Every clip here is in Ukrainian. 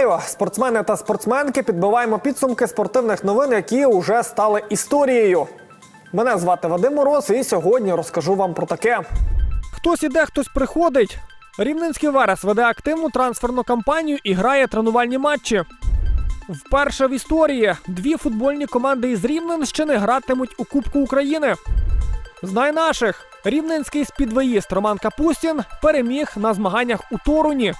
Вітаю, спортсмени та спортсменки. Підбиваємо підсумки спортивних новин, які вже стали історією. Мене звати Вадим Мороз, і сьогодні розкажу вам про таке. Хтось іде, хтось приходить. Рівненський Верес веде активну трансферну кампанію і грає тренувальні матчі. Вперше в історії дві футбольні команди із Рівненщини гратимуть у Кубку України. Знай наших. Рівненський спідвеїст Роман Капустін переміг на змаганнях у Торуні.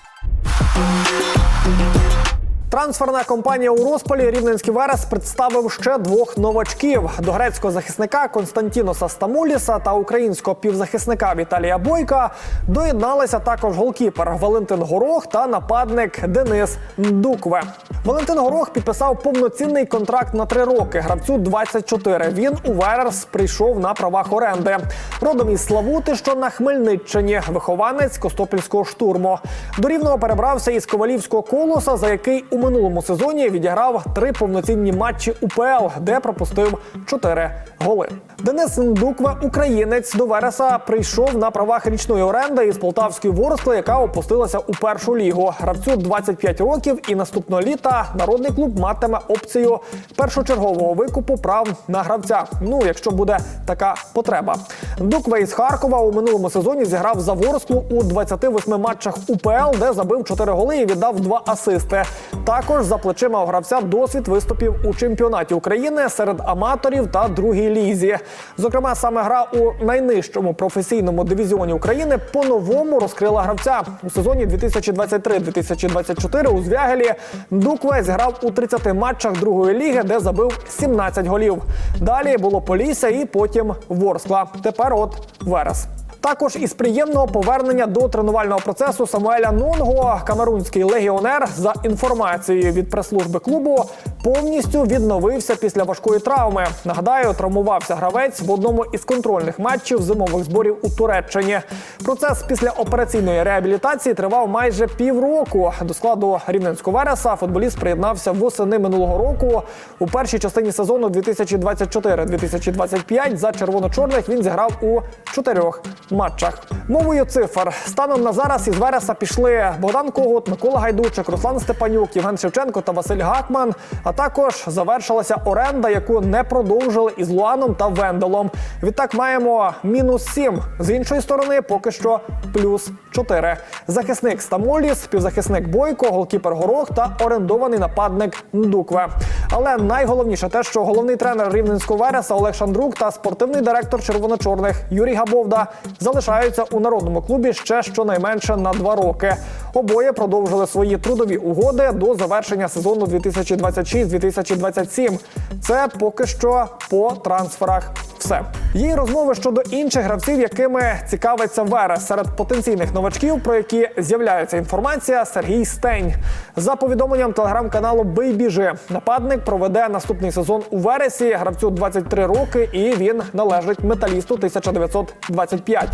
Трансферна компанія у розпалі Рівненський Верес представив ще двох новачків: до грецького захисника Константіноса Стамуліса та українського півзахисника Віталія Бойка доєдналися також голкіпер Валентин Горох та нападник Денис Ndukve. Валентин Горох підписав повноцінний контракт на три роки. Гравцю 24. Він у Верес прийшов на правах оренди. Родом із Славути, що на Хмельниччині, вихованець Костопільського штурму. До рівного перебрався із Ковалівського колоса, за який у минулому сезоні відіграв три повноцінні матчі УПЛ, де пропустив чотири голи. Денис Ндукве, українець до Вереса, прийшов на правах річної оренди із полтавської ворскли, яка опустилася у першу лігу. Гравцю 25 років, і наступного літа народний клуб матиме опцію першочергового викупу прав на гравця. Ну, якщо буде така потреба. Дукве із Харкова у минулому сезоні зіграв за Ворсклу у 28 матчах УПЛ, де забив 4 голи і віддав 2 асисти. Також за плечима у гравця досвід виступів у чемпіонаті України серед аматорів та другій лізі. Зокрема, саме гра у найнижчому професійному дивізіоні України по-новому розкрила гравця у сезоні 2023-2024 у Звягелі. Дукве зіграв у 30 матчах другої ліги, де забив 17 голів. Далі було Полісся і потім Ворскла. Тепер от Верес. Також із приємного повернення до тренувального процесу Самуеля Нонго, камерунський легіонер, за інформацією від прес-служби клубу, повністю відновився після важкої травми. Нагадаю, травмувався гравець в одному із контрольних матчів зимових зборів у Туреччині. Процес після операційної реабілітації тривав майже півроку. До складу рівненського вереса футболіст приєднався восени минулого року. У першій частині сезону 2024-2025 за червоно-чорних він зіграв у чотирьох матчах. Мовою цифр станом на зараз із Вереса пішли Богдан Когут, Микола Гайдучик, Руслан Степанюк, Євген Шевченко та Василь Гакман. Також завершилася оренда, яку не продовжили із Луаном та Венделом. Відтак маємо мінус 7. З іншої сторони, поки що плюс 4. Захисник Стамоліс, півзахисник Бойко, голкіпер Горох та орендований нападник Ndukve. Але найголовніше те, що головний тренер рівненського Вереса Олег Шандрук та спортивний директор червоночорних Юрій Габовда залишаються у народному клубі ще щонайменше на два роки. Обоє продовжили свої трудові угоди до завершення сезону 2026-2027. Це поки що по трансферах. Все є розмови щодо інших гравців, якими цікавиться Верес серед потенційних новачків, про які з'являється інформація. Сергій Стень за повідомленням телеграм-каналу Бий біжи. Нападник проведе наступний сезон у Вересі. Гравцю 23 роки, і він належить металісту 1925.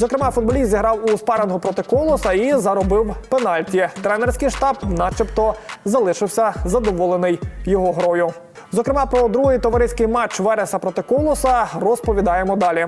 Зокрема, футболіст зіграв у спарингу проти колоса і заробив пенальті. Тренерський штаб, начебто, залишився задоволений його грою. Зокрема, про другий товариський матч Вереса проти Колоса розповідаємо далі.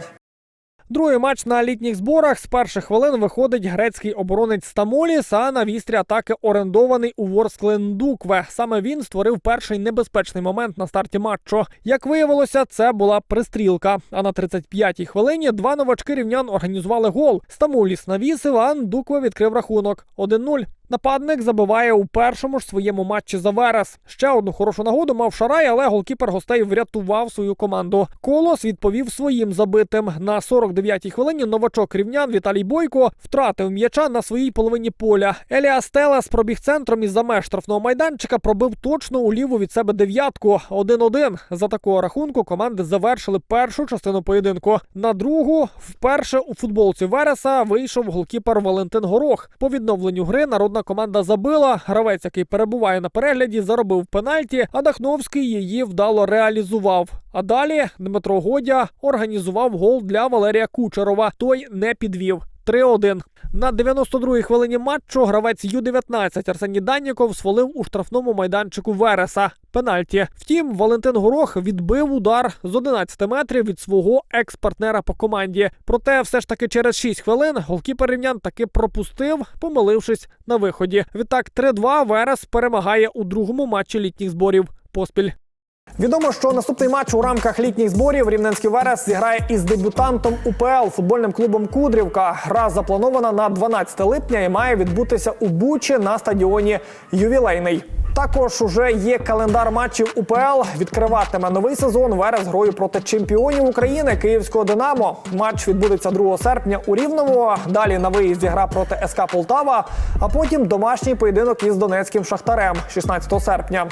Другий матч на літніх зборах з перших хвилин виходить грецький оборонець Стамоліс, а на вістрі атаки орендований у Ворсклен Дукве. Саме він створив перший небезпечний момент на старті матчу. Як виявилося, це була пристрілка. А на 35-й хвилині два новачки рівнян організували гол. Стамоліс навісив, а Дукве відкрив рахунок 1-0. Нападник забиває у першому ж своєму матчі за Верес. Ще одну хорошу нагоду мав Шарай, але голкіпер гостей врятував свою команду. Колос відповів своїм забитим. На 49-й хвилині новачок рівнян Віталій Бойко втратив м'яча на своїй половині поля. Еліа Стелес пробіг центром із за меж штрафного майданчика, пробив точно у ліву від себе дев'ятку. 1-1. За такого рахунку команди завершили першу частину поєдинку. На другу вперше у футболці Вереса вийшов голкіпер Валентин Горох. По відновленню гри народна команда забила. Гравець, який перебуває на перегляді, заробив пенальті, а Дахновський її вдало реалізував. А далі Дмитро Годя організував гол для Валерія Кучерова. Той не підвів. 3-1. На 92-й хвилині матчу гравець Ю-19 Арсеній Данніков свалив у штрафному майданчику Вереса. Пенальті. Втім, Валентин Горох відбив удар з 11 метрів від свого екс-партнера по команді. Проте, все ж таки, через 6 хвилин голкіпер рівнян таки пропустив, помилившись на виході. Відтак 3-2 Верес перемагає у другому матчі літніх зборів поспіль. Відомо, що наступний матч у рамках літніх зборів Рівненський Верес зіграє із дебютантом УПЛ футбольним клубом Кудрівка. Гра запланована на 12 липня і має відбутися у Бучі на стадіоні Ювілейний. Також уже є календар матчів УПЛ. Відкриватиме новий сезон Верес грою проти чемпіонів України Київського Динамо. Матч відбудеться 2 серпня у Рівному. Далі на виїзді гра проти СК Полтава, а потім домашній поєдинок із Донецьким Шахтарем 16 серпня.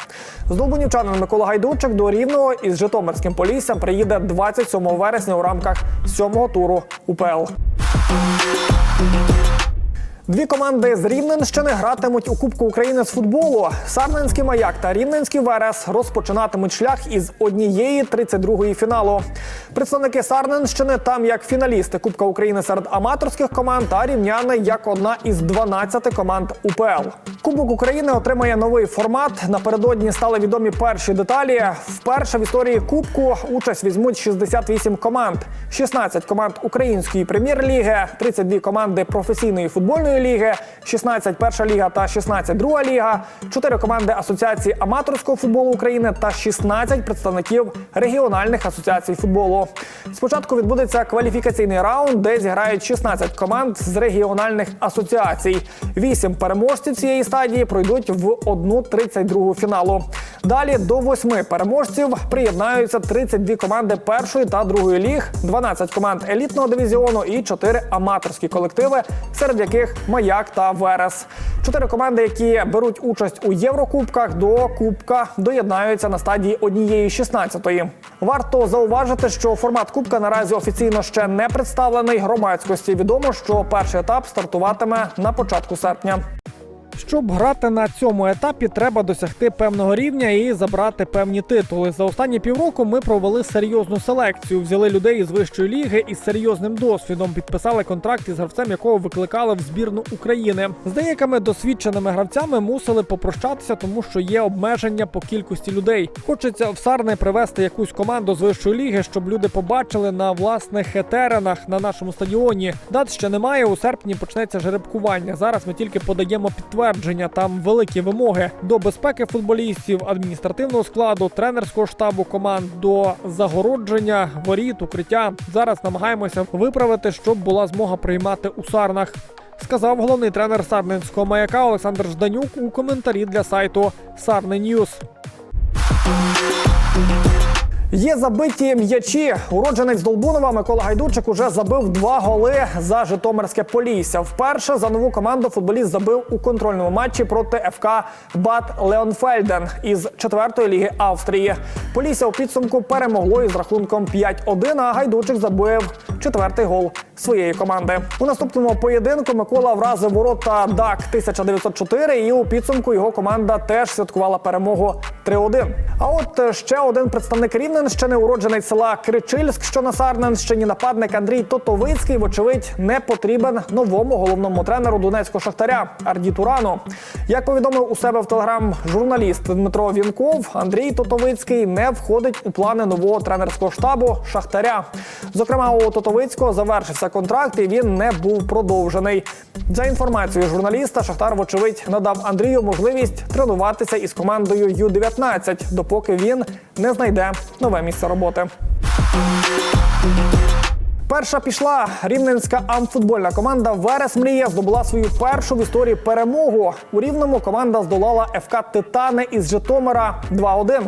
Здолбунівчанин Микола Гайдучик до Рівного із Житомирським Поліссям приїде 27 вересня у рамках сьомого туру УПЛ. Дві команди з Рівненщини гратимуть у Кубку України з футболу. Сарненський маяк та Рівненський Верес розпочинатимуть шлях із однієї 32-ї фіналу. Представники Сарненщини там як фіналісти Кубка України серед аматорських команд, а рівняни як одна із 12 команд УПЛ. Кубок України отримає новий формат. Напередодні стали відомі перші деталі. Вперше в історії Кубку участь візьмуть 68 команд, 16 команд української прем'єр-ліги, 32 команди професійної футбольної ліги, 16 перша ліга та 16 друга ліга, 4 команди Асоціації аматорського футболу України та 16 представників регіональних асоціацій футболу. Спочатку відбудеться кваліфікаційний раунд, де зіграють 16 команд з регіональних асоціацій. Вісім переможців цієї стадії пройдуть в одну 32 фіналу. Далі до восьми переможців приєднаються 32 команди першої та другої ліг, 12 команд елітного дивізіону і 4 аматорські колективи, серед яких Маяк та Верес. Чотири команди, які беруть участь у Єврокубках, до Кубка доєднаються на стадії однієї 16-ї. Варто зауважити, що формат Кубка наразі офіційно ще не представлений громадськості. Відомо, що перший етап стартуватиме на початку серпня. Щоб грати на цьому етапі, треба досягти певного рівня і забрати певні титули. За останні півроку ми провели серйозну селекцію. Взяли людей із вищої ліги із серйозним досвідом, підписали контракт із гравцем, якого викликали в збірну України. З деякими досвідченими гравцями мусили попрощатися, тому що є обмеження по кількості людей. Хочеться в Сарни привести якусь команду з вищої ліги, щоб люди побачили на власних теренах на нашому стадіоні. Дат ще немає. У серпні почнеться жеребкування. Зараз ми тільки подаємо підтвердження. Там великі вимоги до безпеки футболістів, адміністративного складу, тренерського штабу команд, до загородження, воріт, укриття. Зараз намагаємося виправити, щоб була змога приймати у сарнах. Сказав головний тренер Сарненського маяка Олександр Жданюк у коментарі для сайту Сарне Ньюс. Є забиті м'ячі. Уродженець Долбунова Микола Гайдурчик уже забив два голи за Житомирське Полісся. Вперше за нову команду футболіст забив у контрольному матчі проти ФК Бат Леонфельден із четвертої ліги Австрії. Полісся у підсумку перемогло із рахунком 5-1, а Гайдучик забив четвертий гол своєї команди. У наступному поєдинку Микола вразив ворота ДАК 1904 і у підсумку його команда теж святкувала перемогу 3-1. А от ще один представник Рівненщини, уроджений села Кричильськ, що на Сарненщині, нападник Андрій Тотовицький, вочевидь, не потрібен новому головному тренеру Донецького шахтаря Арді Турану. Як повідомив у себе в телеграм журналіст Дмитро Вінков, Андрій Тотовицький не входить у плани нового тренерського штабу Шахтаря. Зокрема, у Тотовицького завершився контракт і він не був продовжений. За інформацією журналіста, Шахтар, вочевидь, надав Андрію можливість тренуватися із командою Ю-19, допоки він не знайде нове місце роботи. Перша пішла рівненська амфутбольна команда Верес Мрія здобула свою першу в історії перемогу. У рівному команда здолала ФК Титани із Житомира 2-1.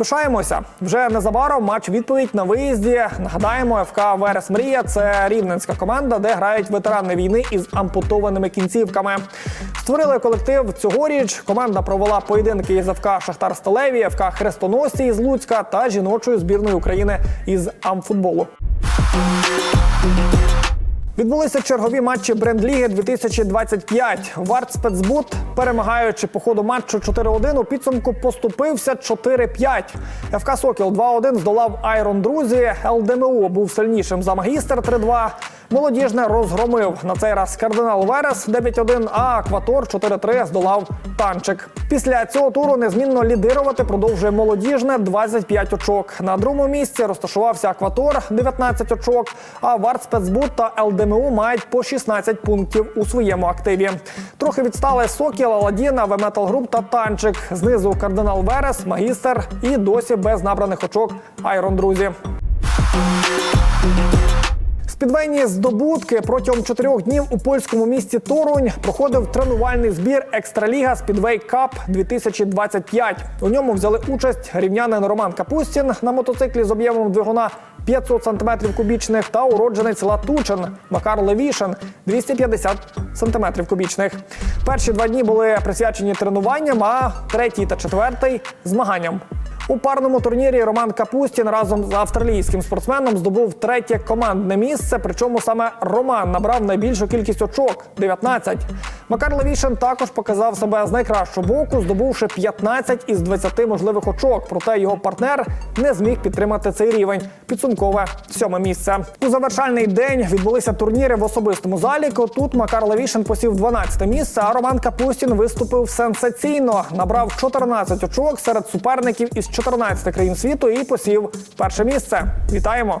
Пишаємося вже незабаром. Матч відповідь на виїзді. Нагадаємо, ФК Верес Мрія це рівненська команда, де грають ветерани війни із ампутованими кінцівками. Створили колектив цьогоріч. Команда провела поєдинки із ФК Шахтар Сталеві, ФК Хрестоносці із Луцька та жіночою збірною України із амфутболу. Відбулися чергові матчі Брендліги 2025. Варт Спецбут, перемагаючи по ходу матчу 4-1, у підсумку поступився 4-5. ФК Сокіл 2-1 здолав Айрон Друзі. ЛДМУ був сильнішим за магістр 3-2. Молодіжне розгромив на цей раз кардинал Верес 9-1, а Акватор 4-3 здолав танчик. Після цього туру незмінно лідирувати продовжує молодіжне 25 очок. На другому місці розташувався Акватор 19 очок. А Варт Спецбуд та ЛДМУ мають по 16 пунктів у своєму активі. Трохи відстали Сокіл, Аладдіна, Метал Груп та танчик. Знизу кардинал Верес, магістр і досі без набраних очок Айрон друзі. Спідвейні здобутки протягом чотирьох днів у польському місті Торунь проходив тренувальний збір Екстраліга Спідвей Кап 2025. У ньому взяли участь рівнянин Роман Капустін на мотоциклі з об'ємом двигуна 500 см кубічних та уродженець села Тучин Макар Левішин 250 см кубічних. Перші два дні були присвячені тренуванням, а третій та четвертий змаганням. У парному турнірі Роман Капустін разом з австралійським спортсменом здобув третє командне місце. Причому саме Роман набрав найбільшу кількість очок 19. Макар Левішин також показав себе з найкращого боку, здобувши 15 із 20 можливих очок. Проте його партнер не зміг підтримати цей рівень. Підсумкове сьоме місце. У завершальний день відбулися турніри в особистому заліку. Тут Макар Левішин посів 12 місце, а Роман Капустін виступив сенсаційно. Набрав 14 очок серед суперників із 14 країн світу і посів перше місце. Вітаємо!